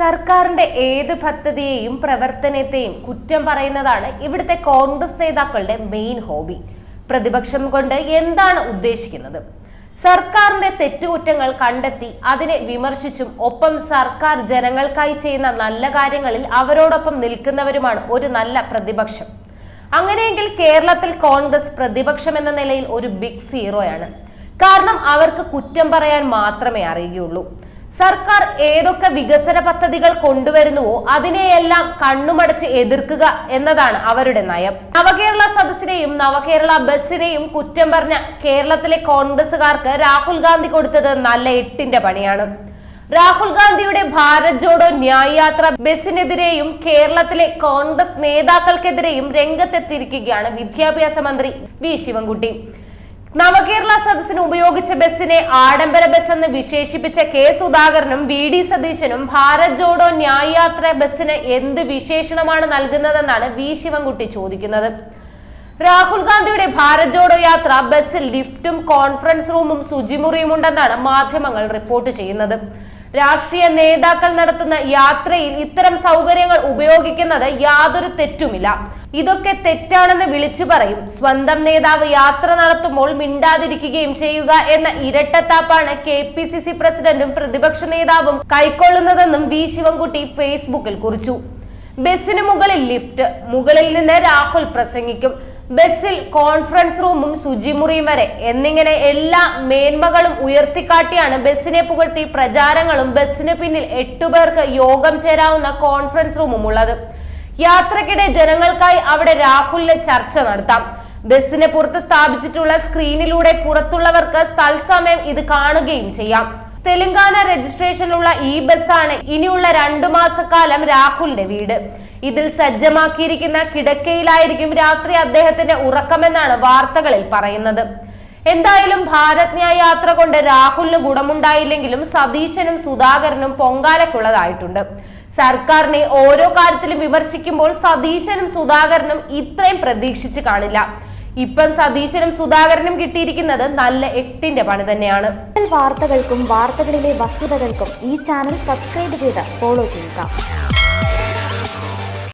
സർക്കാരിന്റെ ഏത് പദ്ധതിയെയും പ്രവർത്തനത്തെയും കുറ്റം പറയുന്നതാണ് ഇവിടുത്തെ കോൺഗ്രസ് നേതാക്കളുടെ മെയിൻ ഹോബി പ്രതിപക്ഷം കൊണ്ട് എന്താണ് ഉദ്ദേശിക്കുന്നത്? സർക്കാരിന്റെ തെറ്റുകുറ്റങ്ങൾ കണ്ടെത്തി അതിനെ വിമർശിച്ചും ഒപ്പം സർക്കാർ ജനങ്ങൾക്കായി ചെയ്യുന്ന നല്ല കാര്യങ്ങളിൽ അവരോടൊപ്പം നിൽക്കുന്നവരുമാണ് ഒരു നല്ല പ്രതിപക്ഷം. അങ്ങനെയെങ്കിൽ കേരളത്തിൽ കോൺഗ്രസ് പ്രതിപക്ഷം എന്ന നിലയിൽ ഒരു ബിഗ് സീറോയാണ് കാരണം അവർക്ക് കുറ്റം പറയാൻ മാത്രമേ അറിയുകയുള്ളൂ. സർക്കാർ ഏതൊക്കെ വികസന പദ്ധതികൾ കൊണ്ടുവരുന്നുവോ അതിനെയെല്ലാം കണ്ണുമടച്ച് എതിർക്കുക എന്നതാണ് അവരുടെ നയം. നവകേരള സദസ്സിനെയും നവകേരള ബസ്സിനെയും കുറ്റം പറഞ്ഞ കേരളത്തിലെ കോൺഗ്രസുകാർക്ക് രാഹുൽ ഗാന്ധി കൊടുത്തത് നല്ല എട്ടിന്റെ പണിയാണ്. രാഹുൽ ഗാന്ധിയുടെ ഭാരത് ജോഡോ ന്യായ് യാത്ര ബസിനെതിരെയും കേരളത്തിലെ കോൺഗ്രസ് നേതാക്കൾക്കെതിരെയും രംഗത്തെത്തിയിരിക്കുകയാണ് വിദ്യാഭ്യാസ മന്ത്രി വി. ശിവൻകുട്ടി. നവകേരള സദസ്സിന് ഉപയോഗിച്ച ബസ്സിനെ ആഡംബര ബസ് എന്ന് വിശേഷിപ്പിച്ച കെ സുധാകരനും വി ഡി സതീശനും ഭാരത് ജോഡോ ന്യായ് യാത്ര ബസ്സിന് എന്ത് വിശേഷണമാണ് നൽകുന്നതെന്നാണ് വി ശിവൻകുട്ടി ചോദിക്കുന്നത്. രാഹുൽ ഗാന്ധിയുടെ ഭാരത് ജോഡോ യാത്ര ബസ്സിൽ ലിഫ്റ്റും കോൺഫറൻസ് റൂമും ശുചിമുറിയും ഉണ്ടെന്നാണ് മാധ്യമങ്ങൾ റിപ്പോർട്ട് ചെയ്യുന്നത്. രാഷ്ട്രീയ നേതാക്കൾ നടത്തുന്ന യാത്രയിൽ ഇത്തരം സൗകര്യങ്ങൾ ഉപയോഗിക്കുന്നത് യാതൊരു തെറ്റുമില്ല. ഇതൊക്കെ തെറ്റാണെന്ന് വിളിച്ചു പറയും. സ്വന്തം നേതാവ് യാത്ര നടത്തുമ്പോൾ മിണ്ടാതിരിക്കുകയും ചെയ്യുക എന്ന ഇരട്ടത്താപ്പാണ് കെ പി സി സി പ്രസിഡന്റും പ്രതിപക്ഷ നേതാവും കൈക്കൊള്ളുന്നതെന്നും വി ശിവൻകുട്ടി ഫേസ്ബുക്കിൽ കുറിച്ചു. ബസ്സിന് മുകളിൽ ലിഫ്റ്റ് മുകളിൽ നിന്ന് രാഹുൽ പ്രസംഗിക്കും. ബസ്സിൽ കോൺഫറൻസ് റൂമും ശുചിമുറിയും വരെ. എന്നിങ്ങനെ എല്ലാ മേന്മകളും ഉയർത്തിക്കാട്ടിയാണ് ബസ്സിനെ പുകഴ്ത്തി പ്രചാരങ്ങളും ബസ്സിന് പിന്നിൽ എട്ടുപേർക്ക് യോഗം ചേരാവുന്ന കോൺഫറൻസ് റൂമും ഉള്ളത്. യാത്രക്കിടെ ജനങ്ങൾക്കായി അവിടെ രാഹുലിന് ചർച്ച നടത്താം. ബസ്സിന് പുറത്ത് സ്ഥാപിച്ചിട്ടുള്ള സ്ക്രീനിലൂടെ പുറത്തുള്ളവർക്ക് തത്സമയം ഇത് കാണുകയും ചെയ്യാം. തെലങ്കാന രജിസ്ട്രേഷനുള്ള ഈ ബസ്സാണ് ഇനിയുള്ള രണ്ടു മാസക്കാലം രാഹുലിന്റെ വീട്. ഇതിൽ സജ്ജമാക്കിയിരിക്കുന്ന കിടക്കയിലായിരിക്കും രാത്രി അദ്ദേഹത്തിന്റെ ഉറക്കമെന്നാണ് വാർത്തകളിൽ പറയുന്നത്. എന്തായാലും ഭാരത് ന്യായ യാത്ര കൊണ്ട് രാഹുലിന് ഗുണമുണ്ടായില്ലെങ്കിലും സതീശനും സുധാകരനും പൊങ്കാലക്കുള്ളതായിട്ടുണ്ട് സർക്കാരിനെ ഓരോ കാര്യത്തിലും വിമർശിക്കുമ്പോൾ സതീശനും സുധാകരനും ഇത്രയും പ്രതീക്ഷിച്ച് കാണില്ല. ഇപ്പം സതീശനും സുധാകരനും കിട്ടിയിരിക്കുന്നത് നല്ല എട്ടിന്റെ പണി തന്നെയാണ്. വാർത്തകൾക്കും വാർത്തകളിലെ വസ്തുതകൾക്കും ഈ ചാനൽ സബ്സ്ക്രൈബ് ചെയ്ത് ഫോളോ ചെയ്യുക.